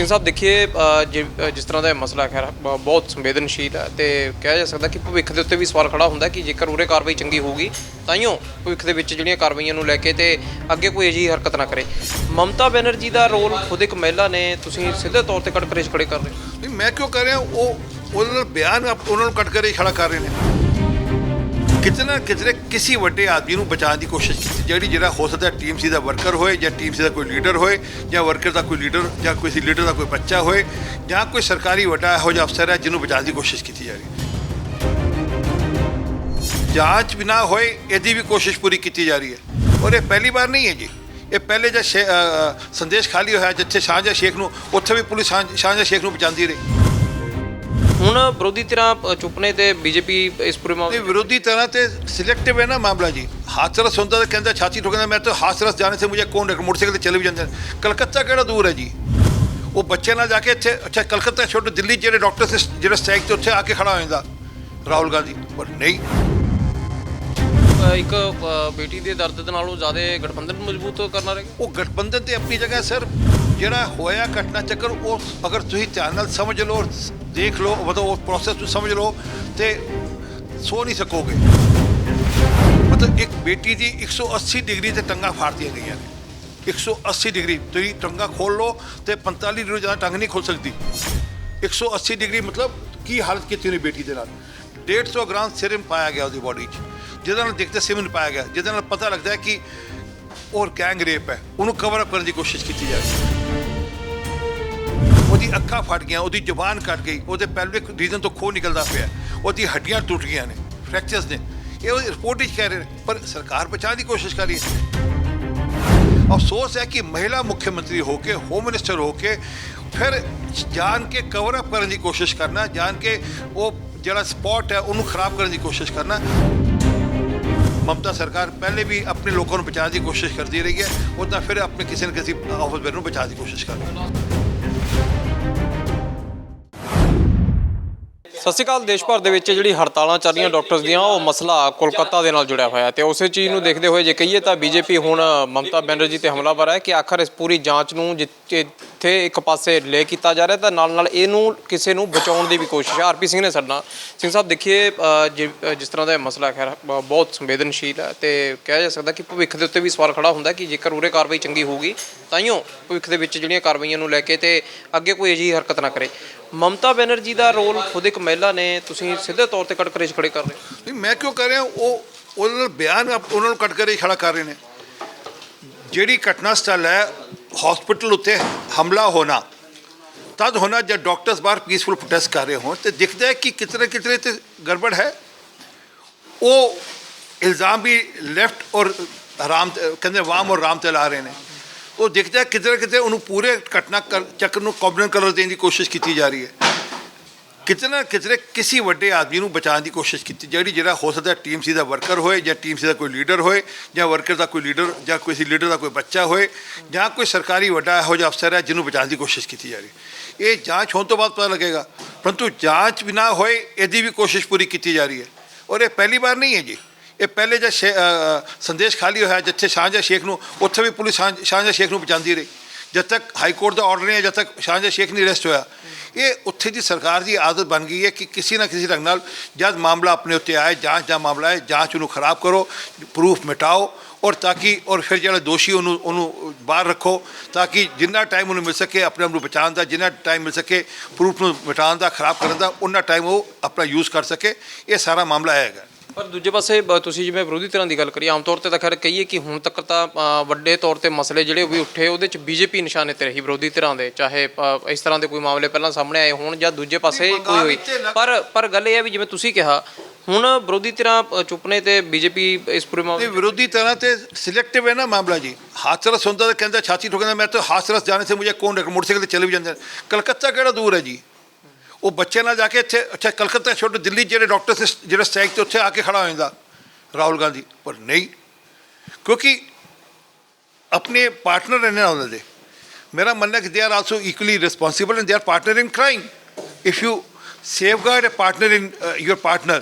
ਸਿੰਘ ਸਾਹਿਬ ਦੇਖੀਏ ਅ, ਜਿ- ਅ, ਜਿਸ ਤਰ੍ਹਾਂ ਦਾ ਇਹ ਮਸਲਾ ਖੈਰ ਬ- ਬਹੁਤ ਸੰਵੇਦਨਸ਼ੀਲ ਹੈ ਤੇ ਕਿਹਾ ਜਾ ਸਕਦਾ ਕਿ ਭਵਿੱਖ ਦੇ ਉੱਤੇ ਵੀ ਸਵਾਲ ਖੜਾ ਹੁੰਦਾ ਕਿ ਜੇਕਰ ਉਰੇ ਕਾਰਵਾਈ ਚੰਗੀ ਹੋਊਗੀ ਤਾਈਓ ਭਵਿੱਖ ਦੇ ਵਿੱਚ ਜਿਹੜੀਆਂ ਕਾਰਵਾਈਆਂ ਨੂੰ ਲੈ ਕੇ ਤੇ ਅੱਗੇ ਕੋਈ ਅਜਿਹੀ ਹਰਕਤ ਨਾ ਕਰੇ। ਮਮਤਾ ਬੈਨਰਜੀ ਦਾ ਰੋਲ ਖੁਦ ਇੱਕ ਮਹਿਲਾ ਨੇ ਤੁਸੀਂ ਸਿੱਧੇ ਤੌਰ ਤੇ ਕਟਕਰੇਸ਼ ਖੜੇ ਕਰ ਰਹੇ ਹੋ। ਨਹੀਂ ਮੈਂ ਕਿਉਂ ਕਰ ਰਿਹਾ ਉਹ ਉਹਨਾਂ ਨਾਲ ਬਿਆਨ ਆਪ- ਉਹਨਾਂ ਨੂੰ ਕੱਟ ਕੇ ਹੀ ਖੜਾ ਕਰ ਰਹੇ ਨੇ। ਕਿਤੇ ਨਾ ਕਿਤੇ ਕਿਸੇ ਵੱਡੇ ਆਦਮੀ ਨੂੰ ਬਚਾਉਣ ਦੀ ਕੋਸ਼ਿਸ਼ ਕੀਤੀ? ਜਿਹੜੀ ਜਿਹੜਾ ਹੋ ਸਕਦਾ ਟੀਮ ਸੀ ਦਾ ਵਰਕਰ ਹੋਏ ਜਾਂ ਟੀਮ ਸੀ ਦਾ ਕੋਈ ਲੀਡਰ ਹੋਏ ਜਾਂ ਵਰਕਰ ਦਾ ਕੋਈ ਲੀਡਰ ਜਾਂ ਕਿਸੇ ਲੀਡਰ ਦਾ ਕੋਈ ਬੱਚਾ ਹੋਏ ਜਾਂ ਕੋਈ ਸਰਕਾਰੀ ਵੱਡਾ ਇਹੋ ਜਿਹਾ ਅਫਸਰ ਹੈ ਜਿਹਨੂੰ ਬਚਾਉਣ ਦੀ ਕੋਸ਼ਿਸ਼ ਕੀਤੀ ਜਾ ਰਹੀ ਹੈ। ਜਾਂਚ ਬਿਨਾ ਹੋਏ, ਇਹਦੀ ਵੀ ਕੋਸ਼ਿਸ਼ ਪੂਰੀ ਕੀਤੀ ਜਾ ਰਹੀ ਹੈ। ਔਰ ਇਹ ਪਹਿਲੀ ਵਾਰ ਨਹੀਂ ਹੈ ਜੀ। ਇਹ ਪਹਿਲੇ ਜਦ ਸੰਦੇਸ਼ ਖਾਲੀ ਹੋਇਆ ਜਿੱਥੇ ਸ਼ਾਹਜਹਾ ਸ਼ੇਖ ਨੂੰ, ਉੱਥੇ ਵੀ ਪੁਲਿਸ ਸ਼ਾਹ- ਸ਼ਾਹਜਹਾ ਸ਼ੇਖ ਨੂੰ ਬਚਾਉਂਦੀ ਰਹੀ। ਹੁਣ ਵਿਰੋਧੀ ਧਿਰਾਂ ਚੁੱਪ ਨੇ ਤੇ ਬੀਜੇਪੀ ਇਸ ਪੂਰੇ ਮਾਮਲੇ ਨਹੀਂ ਵਿਰੋਧੀ ਤਰ੍ਹਾਂ ਤੇ ਸਿਲੈਕਟਿਵ ਹੈ ਨਾ ਮਾਮਲਾ ਜੀ। ਹਾਥਰਸ ਹੁੰਦਾ ਤਾਂ ਕਹਿੰਦਾ ਛਾਤੀ ਠੋਕਦਾ ਮੈਂ ਤਾਂ ਹਾਥਰਸ ਜਾਣੇ ਸੇ ਮੁਝੇ ਕੌਣ ਰੱਖ ਮੋਟਰਸਾਈਕਲ ਤੇ ਚਲੇ ਵੀ ਜਾਂਦਾ ਕਲਕੱਤਾ ਕਿਹੜਾ ਦੂਰ ਹੈ ਜੀ? ਉਹ ਬੱਚੇ ਨਾਲ ਜਾ ਕੇ ਇੱਥੇ ਅੱਛਾ ਕਲਕੱਤਾ ਛੋਟੇ ਦਿੱਲੀ ਜਿਹੜੇ ਡਾਕਟਰ ਸੇ ਜਿਹੜਾ ਸਟ੍ਰਾਈਕ ਤੇ ਉੱਥੇ ਆ ਕੇ ਖੜਾ ਹੋ ਜਾਂਦਾ ਰਾਹੁਲ ਗਾਂਧੀ। ਪਰ ਨਹੀਂ। ਇੱਕ ਬੇਟੀ ਦੇ ਦਰਦ ਦੇ ਨਾਲੋਂ ਜ਼ਿਆਦਾ ਗਠਬੰਧਨ ਮਜ਼ਬੂਤ ਕਰਨਾ ਰਹੇ ਉਹ ਗਠਬੰਧਨ ਤੇ ਆਪਣੀ ਜਗ੍ਹਾ ਸਰ। ਜਿਹੜਾ ਹੋਇਆ ਘਟਨਾ ਚੱਕਰ ਉਹ ਅਗਰ ਤੁਸੀਂ ਧਿਆਨ ਨਾਲ ਸਮਝ ਲਓ ਦੇਖ ਲਓ, ਮਤਲਬ ਉਸ ਪ੍ਰੋਸੈਸ ਨੂੰ ਸਮਝ ਲਓ ਤੇ ਸੋ ਨਹੀਂ ਸਕੋਗੇ। ਮਤਲਬ ਇੱਕ ਬੇਟੀ ਦੀ 180 ਡਿਗਰੀ ਤੇ ਟੰਗਾ ਫਾੜਦੀਆਂ ਗਈਆਂ ਨੇ। 180 ਡਿਗਰੀ, ਤੁਸੀਂ ਟੰਗਾ ਖੋਲ ਲਓ ਤੇ 45 ਡਿਗਰੀ ਜ਼ਿਆਦਾ ਟੰਗ ਨਹੀਂ ਖੁੱਲ ਸਕਦੀ। 180 ਡਿਗਰੀ ਮਤਲਬ ਕੀ ਹਾਲਤ ਕੀਤੀ ਉਹਨੇ ਬੇਟੀ ਦੇ ਨਾਲ? 150 ਗ੍ਰਾਮ ਸਿਰਮ ਪਾਇਆ ਗਿਆ ਉਹਦੀ ਬੋਡੀ 'ਚ। ਜਿਹਦੇ ਨਾਲ ਦੇਖਦੇ ਸਿਰਮ ਪਾਇਆ ਗਿਆ। ਜਿਹਦੇ ਨਾਲ ਪਤਾ ਲੱਗਦਾ ਹੈ ਕਿ ਔਰ ਗੈਂਗ ਰੇਪ ਹੈ। ਉਹਨੂੰ ਕਵਰ ਅਪ ਕਰਨ ਦੀ ਕੋਸ਼ਿਸ਼ ਕੀਤੀ ਜਾ ਰਹੀ ਹੈ। ਉਹਦੀ ਅੱਖਾਂ ਫਟ ਗਈਆਂ, ਉਹਦੀ ਜ਼ੁਬਾਨ ਕੱਟ ਗਈ, ਉਹਦੇ ਪੈਲਵਿਕ ਰੀਜਨ ਤੋਂ ਖੋ ਨਿਕਲਦਾ ਪਿਆ। ਉਹਦੀ ਹੱਡੀਆਂ ਟੁੱਟ ਗਈਆਂ ਨੇ, ਫ੍ਰੈਕਚਰਸ ਨੇ। ਇਹ ਉਹ ਰਿਪੋਰਟ ਵਿੱਚ ਕਹਿ ਰਹੇ ਨੇ, ਪਰ ਸਰਕਾਰ ਬਚਾਉਣ ਦੀ ਕੋਸ਼ਿਸ਼ ਕਰ ਰਹੀ ਹੈ। ਅਫਸੋਸ ਹੈ ਕਿ ਮਹਿਲਾ ਮੁੱਖ ਮੰਤਰੀ ਹੋ ਕੇ, ਹੋਮ ਮਿਨਿਸਟਰ ਹੋ ਕੇ, ਫਿਰ ਜਾਣ ਕੇ ਕਵਰ ਅਪ ਕਰਨ ਦੀ ਕੋਸ਼ਿਸ਼ ਕਰਨਾ, ਜਾਣ ਕੇ ਉਹ ਜਿਹੜਾ ਸਪੌਟ ਹੈ, ਉਹਨੂੰ ਖਰਾਬ ਕਰਨ ਦੀ ਕੋਸ਼ਿਸ਼ ਕਰਨਾ। ਮਮਤਾ ਸਰਕਾਰ ਪਹਿਲੇ ਵੀ ਆਪਣੇ ਲੋਕਾਂ ਨੂੰ ਬਚਾਉਣ ਦੀ ਕੋਸ਼ਿਸ਼ ਕਰਦੀ ਰਹੀ ਹੈ, ਉਹ ਤਾਂ ਫਿਰ ਆਪਣੇ ਕਿਸੇ ਨਾ ਕਿਸੇ ਆਫਿਸ ਨੂੰ ਬਚਾਉਣ ਦੀ ਕੋਸ਼ਿਸ਼ ਕਰ ਰਹੀ ਹੈ। ਸਤਿ ਸ਼੍ਰੀ ਅਕਾਲ, ਦੇਸ਼ ਭਰ ਦੇ ਵਿੱਚ ਜਿਹੜੀ ਹੜਤਾਲਾਂ ਚੱਲ ਰਹੀਆਂ ਡਾਕਟਰਸ ਦੀਆਂ, ਉਹ ਮਸਲਾ ਕੋਲਕਾਤਾ ਦੇ ਨਾਲ ਜੁੜਿਆ ਹੋਇਆ ਹੈ। ਤੇ ਉਸੇ ਚੀਜ਼ ਨੂੰ ਦੇਖਦੇ ਹੋਏ ਜੇ ਕਹੀਏ ਤਾਂ ਬੀਜੇਪੀ ਹੁਣ ਮਮਤਾ ਬੈਨਰਜੀ ਤੇ ਹਮਲਾਵਰ ਹੈ ਕਿ ਆਖਰ ਇਸ ਪੂਰੀ ਜਾਂਚ ਨੂੰ ਜਿੱਥੇ ਇੱਕ ਪਾਸੇ ਲੈ ਕੀਤਾ ਜਾ ਰਿਹਾ ਤਾਂ ਨਾਲ ਨਾਲ ਇਹਨੂੰ ਕਿਸੇ ਨੂੰ ਬਚਾਉਣ ਦੀ ਵੀ ਕੋਸ਼ਿਸ਼ ਹੈ। ਆਰਪੀ ਸਿੰਘ ਨੇ ਸਾਡਾ ਸਿੰਘ ਸਾਹਿਬ, ਦੇਖੀਏ ਜਿ- ਜਿਸ ਤਰ੍ਹਾਂ ਦਾ ਇਹ ਮਸਲਾ ਖੈਰ ਬਹੁਤ ਸੰਵੇਦਨਸ਼ੀਲ ਹੈ ਤੇ ਕਿਹਾ ਜਾ ਸਕਦਾ ਕਿ ਭਵਿੱਖ ਦੇ ਉੱਤੇ ਵੀ ਸਵਾਲ ਖੜਾ ਹੁੰਦਾ ਕਿ ਜੇਕਰ ਉਰੇ ਕਾਰਵਾਈ ਚੰਗੀ ਹੋਊਗੀ ਤਾਈਓ ਭਵਿੱਖ ਦੇ ਵਿੱਚ ਜਿਹੜੀਆਂ ਕਾਰਵਾਈਆਂ ਨੂੰ ਲੈ ਕੇ ਤੇ ਅੱਗੇ ਕੋਈ ਅਜਿਹੀ ਹਰਕਤ ਨਾ ਕਰੇ। ਮਮਤਾ ਬੈਨਰਜੀ ਦਾ ਰੋਲ ਖੁਦ ਇੱਕ ਮਹਿਲਾ ਨੇ ਤੁਸੀਂ ਸਿੱਧੇ ਤੌਰ ਤੇ ਕਟਕਰੇਸ਼ ਖੜੇ ਕਰ ਰਹੇ ਹੋ। ਨਹੀਂ, ਮੈਂ ਕਿਉਂ ਕਰ ਰਿਹਾ? ਉਹ ਉਹਨਾਂ ਨਾਲ ਬਿਆਨ ਆਪ- ਉਹਨਾਂ ਨੂੰ ਕੱਟ ਕੇ ਖੜਾ ਕਰ ਰਹੇ ਨੇ। ਜਿਹੜੀ ਘਟਨਾ ਸਥਲ ਹੈ ਹਸਪੀਟਲ ਉੱਤੇ ਹਮਲਾ ਹੋਣਾ, ਤਦ ਹੋਣਾ ਜਦ ਡਾਕਟਰਸ ਬਾਹਰ ਪੀਸਫੁਲ ਪ੍ਰੋਟੈਸਟ ਕਰ ਰਹੇ ਹੋਣ, ਤੇ ਦਿਖਦਾ ਹੈ ਕਿ ਕਿਤਨੇ ਕਿਤਨੇ ਤੇ ਗੜਬੜ ਹੈ। ਉਹ ਇਲਜ਼ਾਮ ਵੀ ਲੈਫਟ ਔਰ ਰਾਮ ਕਹਿੰਦੇ ਵਾਮ ਔਰ ਰਾਮ ਤੇ ਲਾ ਰਹੇ ਨੇ। ਉਹ ਦਿਖਦਾ ਹੈ ਕਿਤੇ ਨਾ ਕਿਤੇ ਉਹਨੂੰ ਪੂਰੇ ਘਟਨਾ ਕਰ- ਚੱਕਰ ਨੂੰ ਕੌਮਨਲ ਕਲਰ ਦੇਣ ਦੀ ਕੋਸ਼ਿਸ਼ ਕੀਤੀ ਜਾ ਰਹੀ ਹੈ। ਕਿਤੇ ਨਾ ਕਿਤੇ ਕਿਸੇ ਵੱਡੇ ਆਦਮੀ ਨੂੰ ਬਚਾਉਣ ਦੀ ਕੋਸ਼ਿਸ਼ ਕੀਤੀ, ਜਿਹੜੀ ਜਿਹੜਾ ਹੋ ਸਕਦਾ ਟੀਮ ਸੀ ਦਾ ਵਰਕਰ ਹੋਏ ਜਾਂ ਟੀਮ ਸੀ ਦਾ ਕੋਈ ਲੀਡਰ ਹੋਏ ਜਾਂ ਵਰਕਰ ਦਾ ਕੋਈ ਲੀਡਰ ਜਾਂ ਕਿਸੇ ਲੀਡਰ ਦਾ ਕੋਈ ਬੱਚਾ ਹੋਏ ਜਾਂ ਕੋਈ ਸਰਕਾਰੀ ਵੱਡਾ ਇਹੋ ਜਿਹਾ ਅਫਸਰ ਹੈ ਜਿਹਨੂੰ ਬਚਾਉਣ ਦੀ ਕੋਸ਼ਿਸ਼ ਕੀਤੀ ਜਾ ਰਹੀ। ਇਹ ਜਾਂਚ ਹੋਣ ਤੋਂ ਬਾਅਦ ਪਤਾ ਲੱਗੇਗਾ, ਪਰੰਤੂ ਜਾਂਚ ਬਿਨਾ ਹੋਏ ਇਹਦੀ ਵੀ ਕੋਸ਼ਿਸ਼ ਪੂਰੀ ਕੀਤੀ ਜਾ ਰਹੀ ਹੈ। ਔਰ ਇਹ ਪਹਿਲੀ ਵਾਰ ਨਹੀਂ ਹੈ ਜੀ। ਇਹ ਪਹਿਲੇ ਜਦ ਸ਼ੇ- ਸੰਦੇਸ਼ ਖਾਲੀ ਹੋਇਆ ਜਿੱਥੇ ਸ਼ਾਹਜਹਾ ਸ਼ੇਖ ਨੂੰ, ਉੱਥੇ ਵੀ ਪੁਲਿਸ ਸ਼ਾਹ- ਸ਼ਾਹਜਹਾ ਸ਼ੇਖ ਨੂੰ ਬਚਾਉਂਦੀ ਰਹੀ। ਜਦ ਤੱਕ ਹਾਈ ਕੋਰਟ ਦਾ ਆਰਡਰ ਨਹੀਂ ਹੈ ਜਦ ਤੱਕ ਸ਼ਾਹਜਾ ਸ਼ੇਖ ਨਹੀਂ ਅਰੈਸਟ ਹੋਇਆ, ਇਹ ਉੱਥੇ ਦੀ ਸਰਕਾਰ ਦੀ ਆਦਤ ਬਣ ਗਈ ਹੈ ਕਿ ਕਿਸੇ ਨਾ ਕਿਸੇ ਢੰਗ ਨਾਲ ਜਦ ਮਾਮਲਾ ਆਪਣੇ ਉੱਤੇ ਆਏ, ਜਾਂਚ ਦਾ ਮਾਮਲਾ ਹੈ, ਜਾਂਚ ਨੂੰ ਖਰਾਬ ਕਰੋ ਪ੍ਰੂਫ ਮਿਟਾਓ, ਔਰ ਤਾਂ ਕਿ, ਔਰ ਫਿਰ ਜਿਹੜਾ ਦੋਸ਼ੀ ਉਹਨੂੰ ਉਹਨੂੰ ਬਾਹਰ ਰੱਖੋ, ਤਾਂ ਕਿ ਜਿੰਨਾ ਟਾਈਮ ਉਹਨੂੰ ਮਿਲ ਸਕੇ ਆਪਣੇ ਆਪ ਨੂੰ ਬਚਾਉਣ ਦਾ, ਜਿੰਨਾ ਟਾਈਮ ਮਿਲ ਸਕੇ ਪ੍ਰੂਫ ਨੂੰ ਮਿਟਾਉਣ ਦਾ, ਖਰਾਬ ਕਰਨ ਦਾ, ਉਹਨਾਂ ਟਾਈਮ ਉਹ ਆਪਣਾ ਯੂਜ਼ ਕਰ ਸਕੇ, ਇਹ ਸਾਰਾ ਮਾਮਲਾ ਹੈਗਾ। ਪਰ ਦੂਜੇ ਪਾਸੇ ਬ- ਤੁਸੀਂ ਜਿਵੇਂ ਵਿਰੋਧੀ ਧਿਰਾਂ ਦੀ ਗੱਲ ਕਰੀ ਆਮ ਤੌਰ ਤੇ ਤਾਂ ਖੈਰ ਕਹੀਏ ਕਿ ਹੁਣ ਤੱਕ ਤਾਂ ਅ, ਵੱਡੇ ਤੌਰ ਤੇ ਮਸਲੇ ਜਿਹੜੇ ਵੀ ਉੱਠੇ ਉਹਦੇ ਚ ਬੀਜੇਪੀ ਨਿਸ਼ਾਨੇ ਤੇ ਰਹੀ ਵਿਰੋਧੀ ਧਿਰਾਂ ਦੇ ਚਾਹੇ ਅ, ਇਸ ਤਰ੍ਹਾਂ ਦੇ ਕੋਈ ਮਾਮਲੇ ਪਹਿਲਾਂ ਸਾਹਮਣੇ ਆਏ ਹੋਣ ਜਾਂ ਦੂਜੇ ਪਾਸੇ ਕੋਈ ਹੋਈ। ਪਰ ਪਰ ਗੱਲ ਇਹ ਹੈ ਵੀ ਜਿਵੇਂ ਤੁਸੀਂ ਕਿਹਾ ਹੁਣ ਵਿਰੋਧੀ ਧਿਰਾਂ ਅ, ਚੁੱਪ ਨੇ ਤੇ ਬੀਜੇਪੀ ਇਸ ਪੂਰੇ ਮਾਮਲੇ ਨਹੀਂ ਵਿਰੋਧੀ ਤਰ੍ਹਾਂ ਤੇ ਸਿਲੈਕਟਿਵ ਹੈ ਨਾ ਮਾਮਲਾ ਜੀ। ਹਾਥਰਸ ਹੁੰਦਾ ਤਾਂ ਕਹਿੰਦਾ ਛਾਤੀ ਠੋਕਦਾ ਮੈਂ ਤਾਂ ਹਾਥਰਸ ਜਾਣੇ ਸੇ ਮੁਝੇ ਕੌਣ ਰੱਖ ਮੋਟਰਸਾਈਕਲ ਤੇ ਚਲੇ ਵੀ ਜਾਂਦੇ ਨੇ। ਕਲਕੱਤਾ ਕਿਹੜਾ ਦੂਰ ਹੈ ਜੀ? ਉਹ ਬੱਚੇ ਨਾਲ ਜਾ ਕੇ ਇੱਥੇ ਅੱਛਾ ਕਲਕੱਤਾ ਛੋੜ ਦਿੱਲੀ ਜਿਹੜੇ ਡਾਕਟਰ ਸੇ ਜਿਹੜਾ ਸਟ੍ਰਾਈਕ ਤੇ ਉੱਥੇ ਆ ਕੇ ਖੜਾ ਹੋ ਜਾਂਦਾ ਰਾਹੁਲ ਗਾਂਧੀ। ਪਰ ਨਹੀਂ ਕਿਉਂਕਿ ਆਪਣੇ ਪਾਰਟਨਰ ਨੇ ਨਾ ਉਹਨਾਂ ਦੇ। ਮੇਰਾ ਮੰਨਣਾ ਕਿ they are also equally responsible and they are partner in crime if you safeguard a partner in uh, your partner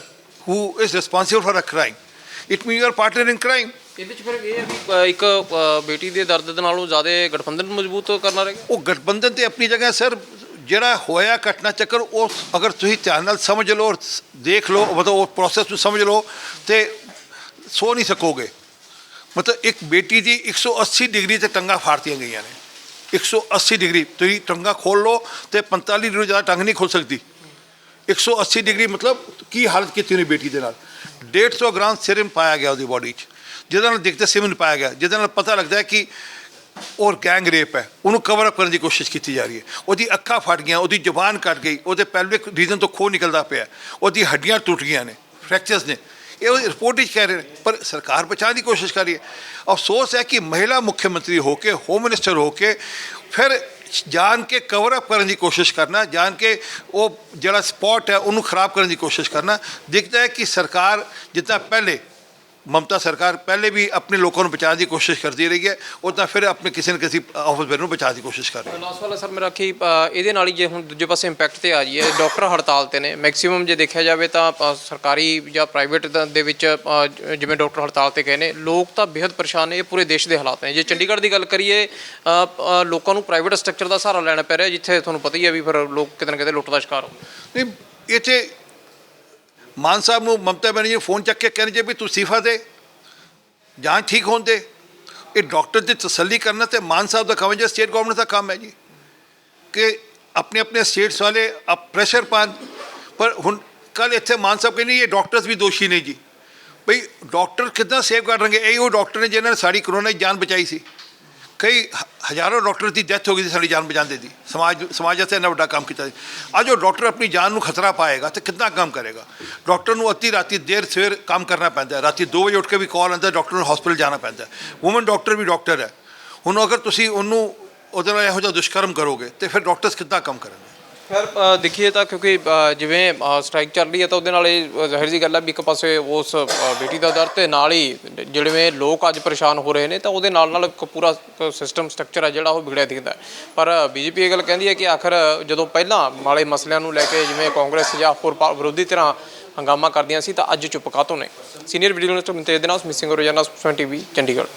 who is responsible for a crime it means you are partner in crime. ਇਹਦੇ ਚ ਫਿਰ ਇਹ ਹੈ ਵੀ ਇੱਕ ਬੇਟੀ ਦੇ ਦਰਦ ਦੇ ਨਾਲੋਂ ਜ਼ਿਆਦਾ ਗਠਬੰਧਨ ਨੂੰ ਮਜ਼ਬੂਤ ਕਰਨਾ ਰਹੇਗਾ ਉਹ ਗਠਬੰਧਨ ਤੇ ਆਪਣੀ ਜਗ੍ਹਾ ਸਰ। ਜਿਹੜਾ ਹੋਇਆ ਘਟਨਾ ਚੱਕਰ, ਉਹ ਅਗਰ ਤੁਸੀਂ ਧਿਆਨ ਨਾਲ ਸਮਝ ਲਓ ਔਰ ਦੇਖ ਲਓ, ਮਤਲਬ ਉਹ ਪ੍ਰੋਸੈਸ ਨੂੰ ਸਮਝ ਲਓ, ਤੇ ਸੋ ਨਹੀਂ ਸਕੋਗੇ। ਮਤਲਬ ਇੱਕ ਬੇਟੀ ਦੀ 180 ਡਿਗਰੀ ਤੇ ਟੰਗਾ ਫਾੜਤੀਆਂ ਗਈਆਂ ਨੇ। 180 ਡਿਗਰੀ, ਤੁਸੀਂ ਟੰਗਾ ਖੋਲ ਲਓ ਤੇ 45 ਡਿਗਰੀ ਤੋਂ ਜ਼ਿਆਦਾ ਟੰਗ ਨਹੀਂ ਖੁੱਲ ਸਕਦੀ। 180 ਡਿਗਰੀ ਮਤਲਬ ਕੀ ਹਾਲਤ ਕੀਤੀ ਉਹਨੇ ਬੇਟੀ ਦੇ ਨਾਲ? 150 ਗ੍ਰਾਮ ਸਿਰਮ ਪਾਇਆ ਗਿਆ ਉਹਦੀ ਬਾਡੀ 'ਚ। ਜਿਹਦੇ ਨਾਲ ਦਿਖਦੇ ਸਿਮਨ ਪਾਇਆ ਗਿਆ। ਜਿਹਦੇ ਨਾਲ ਪਤਾ ਲੱਗਦਾ ਹੈ ਕਿ ਔਰ ਗੈਂਗ ਰੇਪ ਹੈ, ਉਹਨੂੰ ਕਵਰ ਅਪ ਕਰਨ ਦੀ ਕੋਸ਼ਿਸ਼ ਕੀਤੀ ਜਾ ਰਹੀ ਹੈ। ਉਹਦੀ ਅੱਖਾਂ ਫਟ ਗਈਆਂ, ਉਹਦੀ ਜ਼ੁਬਾਨ ਕੱਟ ਗਈ, ਉਹਦੇ ਪੈਲਵਿਕ ਰੀਜਨ ਤੋਂ ਖੂਨ ਨਿਕਲਦਾ ਪਿਆ ਉਹਦੀ ਹੱਡੀਆਂ ਟੁੱਟ ਗਈਆਂ ਨੇ ਫ੍ਰੈਕਚਰਸ ਨੇ। ਇਹ ਉਹ ਰਿਪੋਰਟ ਵਿੱਚ ਕਹਿ ਰਹੇ ਨੇ, ਪਰ ਸਰਕਾਰ ਬਚਾਉਣ ਦੀ ਕੋਸ਼ਿਸ਼ ਕਰ ਰਹੀ ਹੈ। ਅਫਸੋਸ ਹੈ ਕਿ ਮਹਿਲਾ ਮੁੱਖ ਮੰਤਰੀ ਹੋ ਕੇ ਹੋਮ ਮਿਨਿਸਟਰ ਹੋ ਕੇ, ਫਿਰ ਜਾਣ ਕੇ ਕਵਰ ਅਪ ਕਰਨ ਦੀ ਕੋਸ਼ਿਸ਼ ਕਰਨਾ, ਜਾਣ ਕੇ ਉਹ ਜਿਹੜਾ ਸਪੌਟ ਹੈ, ਉਹਨੂੰ ਖਰਾਬ ਕਰਨ ਦੀ ਕੋਸ਼ਿਸ਼ ਕਰਨਾ। ਦਿਖਦਾ ਹੈ ਕਿ ਸਰਕਾਰ ਜਿੱਦਾਂ ਪਹਿਲੇ ਮਮਤਾ ਸਰਕਾਰ ਪਹਿਲੇ ਵੀ ਆਪਣੇ ਲੋਕਾਂ ਨੂੰ ਬਚਾਉਣ ਦੀ ਕੋਸ਼ਿਸ਼ ਕਰਦੀ ਰਹੀ ਹੈ ਉਦਾਂ ਫਿਰ ਆਪਣੇ ਕਿਸੇ ਨਾ ਕਿਸੇ ਆਫਿਸ ਬੇਰ ਨੂੰ ਬਚਾਉਣ ਦੀ ਕੋਸ਼ਿਸ਼ ਕਰ ਰਹੀ ਹੈ ਲਾਸਟ ਵਾਲਾ ਸਰ ਮੇਰਾ ਕੀ ਇਹਦੇ ਨਾਲ ਹੀ ਜੇ ਹੁਣ ਦੂਜੇ ਪਾਸੇ ਇੰਪੈਕਟ ਤੇ ਆ ਜਾਈਏ ਡਾਕਟਰ ਹੜਤਾਲ ਤੇ ਨੇ। ਮੈਕਸਿਮਮ ਜੇ ਦੇਖਿਆ ਜਾਵੇ ਤਾਂ ਸਰਕਾਰੀ ਜਾਂ ਪ੍ਰਾਈਵੇਟ ਦੇ ਵਿੱਚ ਜਿਵੇਂ ਡਾਕਟਰ ਹੜਤਾਲ ਤੇ ਗਏ ਨੇ ਲੋਕ ਤਾਂ ਬੇहद ਪਰੇਸ਼ਾਨ ਨੇ ਇਹ ਪੂਰੇ ਦੇਸ਼ ਦੇ ਹਾਲਾਤ ਨੇ। ਜੇ ਚੰਡੀਗੜ੍ਹ ਦੀ ਗੱਲ ਕਰੀਏ ਲੋਕਾਂ ਨੂੰ ਪ੍ਰਾਈਵੇਟ ਸਟਰਕਚਰ ਦਾ ਸਹਾਰਾ ਲੈਣਾ ਪੈ ਰਿਹਾ ਜਿੱਥੇ ਤੁਹਾਨੂੰ ਪਤਾ ਹੀ ਹੈ ਵੀ ਫਿਰ ਲੋਕ ਕਿਤੇ ਨਾ ਕਿਤੇ ਲੁੱਟ ਦਾ ਸ਼ਿਕਾਰ ਹੋ ਨਹੀਂ ਇੱਥੇ ਮਾਨ ਸਾਹਿਬ ਨੂੰ ਮਮਤਾ ਬੈਨਰਜੀ ਨੂੰ ਫੋਨ ਚੱਕ ਕੇ ਕਹਿਣ ਜੇ ਵੀ ਤੂੰ ਅਸਤੀਫਾ ਦੇ, ਜਾਂ ਠੀਕ ਹੋਣ ਦੇ। ਇਹ ਡਾਕਟਰ ਦੀ ਤਸੱਲੀ ਕਰਨਾ ਤੇ ਮਾਨ ਸਾਹਿਬ ਦਾ ਕੰਮ ਹੈ ਜੇ ਸਟੇਟ ਗਵਰਨਮੈਂਟ ਦਾ ਕੰਮ ਹੈ ਜੀ। ਕਿ ਆਪਣੇ ਆਪਣੇ ਸਟੇਟਸ ਵਾਲੇ ਅਪ ਪ੍ਰੈਸ਼ਰ ਪਾਣ ਪਰ ਹੁਣ ਕੱਲ ਇੱਥੇ ਮਾਨ ਸਾਹਿਬ ਕਹਿੰਦੇ ਇਹ ਡਾਕਟਰਸ ਵੀ ਦੋਸ਼ੀ ਨੇ ਜੀ। ਬਈ ਡਾਕਟਰ ਕਿੱਦਾਂ ਸੇਵ ਕਰਨਗੇ ਇਹ ਉਹ ਡਾਕਟਰ ਨੇ ਜਿਨ੍ਹਾਂ ਨੇ ਸਾਡੀ ਕਰੋਨਾ ਦੀ ਜਾਨ ਬਚਾਈ ਸੀ। ਕਈ ਹ- ਹਜ਼ਾਰਾਂ ਡਾਕਟਰ ਦੀ ਡੈਥ ਹੋ ਗਈ ਸੀ ਸਾਡੀ ਜਾਨ ਬਚਾਉਂਦੇ ਦੀ ਸਮਾਜ ਸਮਾਜ ਵਾਸਤੇ ਇੰਨਾ ਵੱਡਾ ਕੰਮ ਕੀਤਾ ਸੀ। ਅੱਜ ਉਹ ਡਾਕਟਰ ਆਪਣੀ ਜਾਨ ਨੂੰ ਖਤਰਾ ਪਾਏਗਾ ਤੇ ਕਿੱਦਾਂ ਕੰਮ ਕਰੇਗਾ? ਡਾਕਟਰ ਨੂੰ ਅੱਧੀ ਰਾਤੀ ਦੇਰ ਸਵੇਰ ਕੰਮ ਕਰਨਾ ਪੈਂਦਾ ਰਾਤੀ 2 ਵਜੇ ਉੱਠ ਕੇ ਵੀ ਕਾਲ ਆਉਂਦਾ, ਡਾਕਟਰ ਨੂੰ ਹਸਪੀਟਲ ਜਾਣਾ ਪੈਂਦਾ ਹੈ। ਵੂਮਨ ਡਾਕਟਰ ਵੀ ਡਾਕਟਰ ਹੈ। ਹੁਣ ਅਗਰ ਤੁਸੀਂ ਉਹਨੂੰ, ਉਹਦੇ ਨਾਲ ਇਹੋ ਜਿਹਾ ਦੁਸ਼ਕਰਮ ਕਰੋਗੇ ਤੇ ਫਿਰ ਡਾਕਟਰਸ ਕਿੱਦਾਂ ਕੰਮ ਕਰਨਗੇ? ਫਿਰ ਅ, ਦੇਖੀਏ ਤਾਂ ਕਿਉਂਕਿ ਅ, ਜਿਵੇਂ ਸਟ੍ਰਾਈਕ ਚੱਲ ਰਹੀ ਹੈ ਤਾਂ ਉਹਦੇ ਨਾਲ ਇਹ ਅ, ਜ਼ਾਹਿਰ ਜੀ ਗੱਲ ਹੈ ਵੀ ਇੱਕ ਪਾਸੇ ਉਸ ਅ, ਬੇਟੀ ਦਾ ਦਰਦ ਤੇ ਨਾਲ ਹੀ ਜਿਹੜੇ ਲੋਕ ਅੱਜ ਪਰੇਸ਼ਾਨ ਹੋ ਰਹੇ ਨੇ ਤਾਂ ਉਹਦੇ ਨਾਲ ਨਾਲ ਇੱਕ ਪੂਰਾ ਸਿਸਟਮ ਸਟਰਕਚਰ ਹੈ ਜਿਹੜਾ ਉਹ ਵਿਗੜਿਆ ਦਿਖਦਾ ਹੈ। ਪਰ ਬੀਜੇਪੀ ਇਹ ਗੱਲ ਕਹਿੰਦੀ ਹੈ ਕਿ ਆਖਰ ਜਦੋਂ ਪਹਿਲਾਂ ਵਾਲੇ ਮਸਲਿਆਂ ਨੂੰ ਲੈ ਕੇ ਜਿਵੇਂ ਕਾਂਗਰਸ ਜਾਂ ਹੋਰ ਪਾ- ਵਿਰੋਧੀ ਧਿਰਾਂ ਹੰਗਾਮਾ ਕਰਦੀਆਂ ਸੀ ਤਾਂ ਅੱਜ ਚੁੱਪ ਕਾਹਤੋਂ ਨੇ ਸੀਨੀਅਰ ਵੀਡੀਓ ਜਰਨਲਿਸਟ ਮਨਤੇਜ ਦੇ ਨਾਲ ਮਿਸਿੰਗ ਰੋਜ਼ਾਨਾ 20 ਟੀਵੀ ਚੰਡੀਗੜ੍ਹ